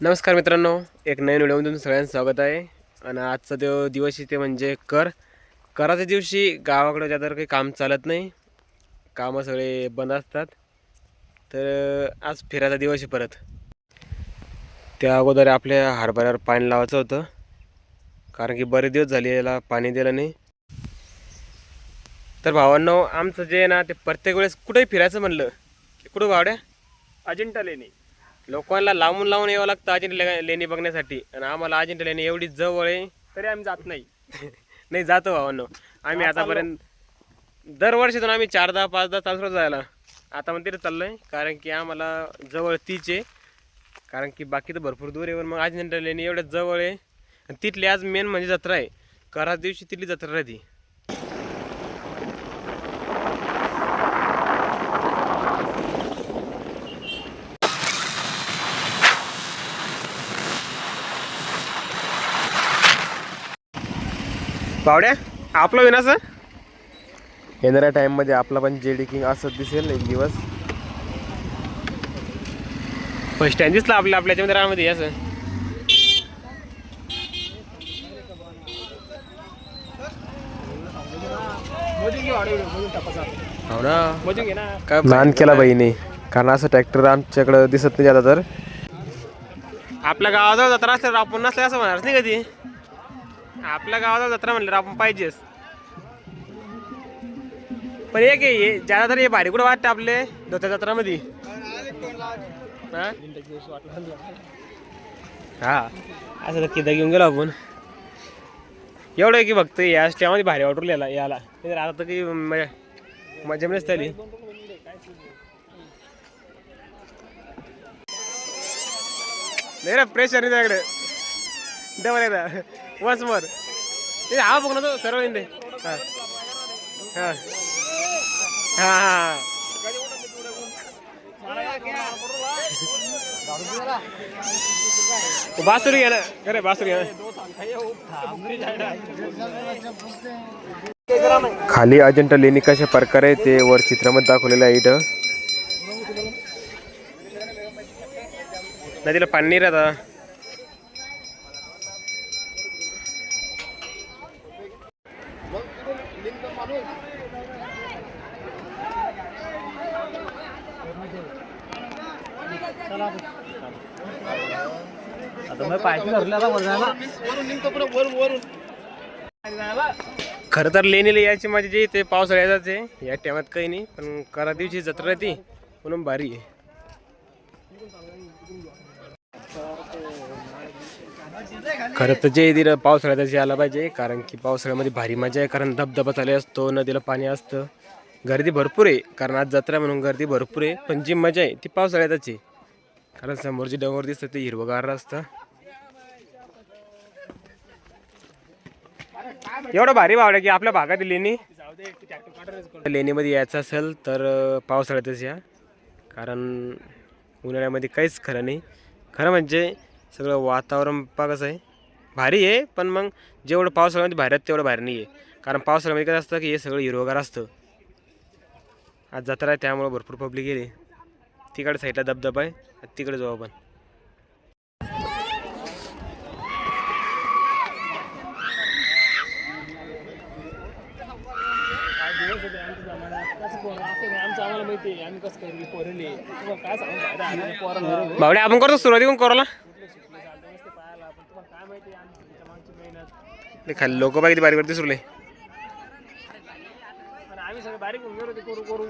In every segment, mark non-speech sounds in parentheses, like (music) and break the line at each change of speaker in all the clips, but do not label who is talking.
नमस्कार मित्रांनो एक नवीन व्हिडिओमध्ये तुमचं सगळ्यांचं स्वागत आहे. आणि आजचा तो दिवस इथे म्हणजे कर. कराच्या दिवशी गावाकडं ज्या तर काही काम चालत नाही कामं सगळे बंद असतात. तर आज फिरायचा दिवस आहे परत. त्या अगोदर आपल्या हरभऱ्यावर पाणी लावायचं होतं. कारण की बरेच दिवस झाले याला पाणी दिलं नाही. तर भावांनो आमचं जे आहे ना ते प्रत्येक वेळेस कुठेही फिरायचं म्हणलं की कुठं भावड्या?
अजिंठा लेणी.
लोकांना लांबून लावून यावं लागतं अजिंठा लेणी बघण्यासाठी. आणि आम्हाला अजिंठा लेणी एवढी जवळ आहे
तरी आम्ही जात नाही. (laughs)
नाही जातो भावांनो. आम्ही. आतापर्यंत दरवर्षीतून आम्ही चारदा पाचदा चालतो जायला आता पण तिथे चाललोय कारण की आम्हाला जवळ तीच आहे. कारण की बाकी तर भरपूर दूर आहे पण मग अजिंठा लेणी एवढ्या जवळ आहे. आणि तिथली आज मेन म्हणजे जत्रा आहे. करा दिवशी तिथली जत्रा राहते. बावड्या आपलं विनास येणाऱ्या टाईममध्ये आपला पण जेडी किंग असं दिसेल एक दिवस. फर्स्ट टाइम दिसला आपल्या आपल्या याच्यामध्ये रामध्ये असं हो ना. काय केला बहिणी. कारण असं ट्रॅक्टर आमच्याकडं दिसत नाही आता तर. आपल्या गावाजवळ जत्रा असल्यावर आपण नसल्या असं म्हणणार नाही कधी आपल्या गावाचा जत्रा म्हणलं आपण पाहिजेच. पण एक आहे हे ज्यादा तर हे भारी कुठं वाटतं आपले धोत्या जत्रामध्ये? हा? हा. असं तर घेऊन गेलो आपण. एवढं आहे की फक्त या स्टॅमध्ये भारी वाटून याला. आता तर काही मजा मजा त्याली नाही रे प्रेशर नाही त्याकडे. डबल एकदा. वन्स मोर ते हा बघ ना तो सर्व इंदे हा. हा. हा. बासुरी घ्या ना. खरे बासुरी घ्या खाली अजंठा लेणी कशा प्रकारे ते वर चित्रामध्ये दाखवलेलं आहे इथं? नदीला पाणी राहता
आता मग पायथी आता
खरं तर लेणीला यायची माझी जे ते पावसाळ्याचाच आहे या टायमात काही नाही पण करा दिवशी जत्रा ती म्हणून भारी आहे. खरं तर जे तिथं पावसाळ्यातच यायला पाहिजे कारण की पावसाळ्यामध्ये भारी मजा आहे कारण धबधबा चालू असतो नदीला पाणी असतं. गर्दी भरपूर आहे कारण आज जत्रा म्हणून गर्दी भरपूर आहे पण जी मजा आहे ती पावसाळ्यातच आहे. कारण समोर जे डोंगर दिसतं ते हिरवगार असतं एवढं भारी भावड्या की आपल्या भागात लेणी. लेणीमध्ये यायचं असेल तर पावसाळ्यातच या. कारण उन्हाळ्यामध्ये काहीच खरं नाही. खरं म्हणजे सगळं वातावरण पा कसं आहे. भारी आहे पण मग जेवढं पावसाळ्यामध्ये भारी आहेत तेवढं भारी नाही आहे कारण पावसाळ्यामध्ये कसं असतं की हे सगळं हिरवगार असतं. आज जत्रा आहे त्यामुळं भरपूर पब्लिक गेली. तिकडे साईडला धबधबा आहे तिकडे जाऊ आपण. भावड्या आपण करतो सुरुवातीकडून करोला? खाली लोक बाकी बारीक वरती सुरले
आणि आम्ही सगळे बारीक होऊन गेलो ते करू करू.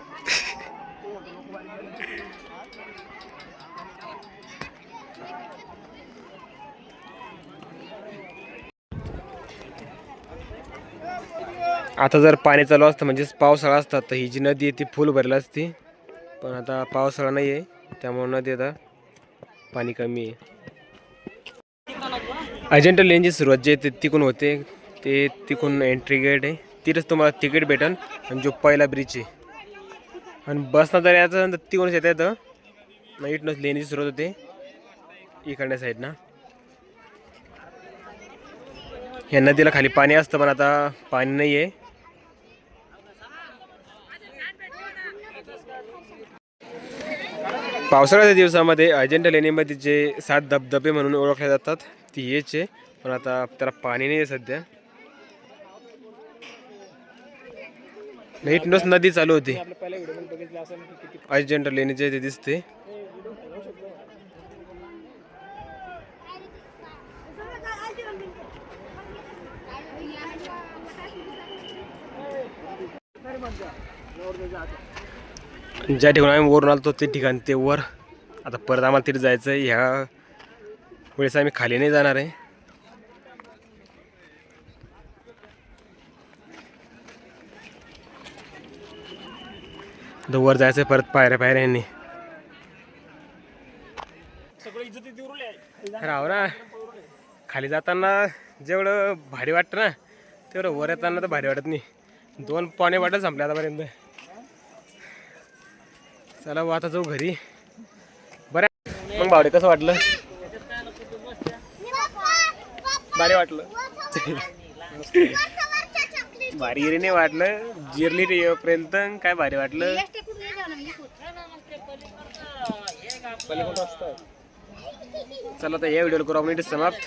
आता जर पाणी चालू असतं म्हणजेच पावसाळा असता तर ही जी नदी आहे ती फुल भरली असती. पण आता पावसाळा नाही आहे त्यामुळे नदी आता पाणी कमी आहे. अजेंटा लेनची सुरुवात जे ते तिकून होते ते तिकून एंट्री गेट आहे. तिथंच तुम्हाला तिकीट भेटेल आणि जो पहिला ब्रिज आहे. आणि बसनं जर यायचं तर तिकडूनच येता येतं. नाही इथूनच लेणीची सुरुवात होते इकडल्या साईडनं या नदीला खाली पाणी असतं पण आता पाणी नाही आहे पावसाळ्याच्या दिवसामध्ये अजिंठा लेणीमध्ये जे सात धबधबे म्हणून ओळखले जातात ती हेच आहे. पण आता त्याला पाणी नाही आहे सध्या. नीटनच नदी चालू होती. अजिंठा लेणीचे ते दिसते. ज्या ठिकाणी आम्ही वरून आलो ते ठिकाण ते वर. आता परत आम्हाला तिथे जायचं आहे. ह्या वेळेस आम्ही खाली नाही जाणार आहे. वर जायचं आहे परत पायऱ्या पायऱ्यांनी
सगळं
राव ना खाली जाताना जेवढं भारी वाटतं ना तेवढं वर येताना तर भारी वाटत नाही. दोन पाणी वाटत संपल्या आतापर्यंत. चला व आता जाऊ घरी. बरं मग बावडे कसं वाटलं? भारी वाटलं. भारी नाही वाटलं. जिरली रे काय भारी वाटलं. चला तर या व्हिडिओला करू. आपण इथे समाप्त.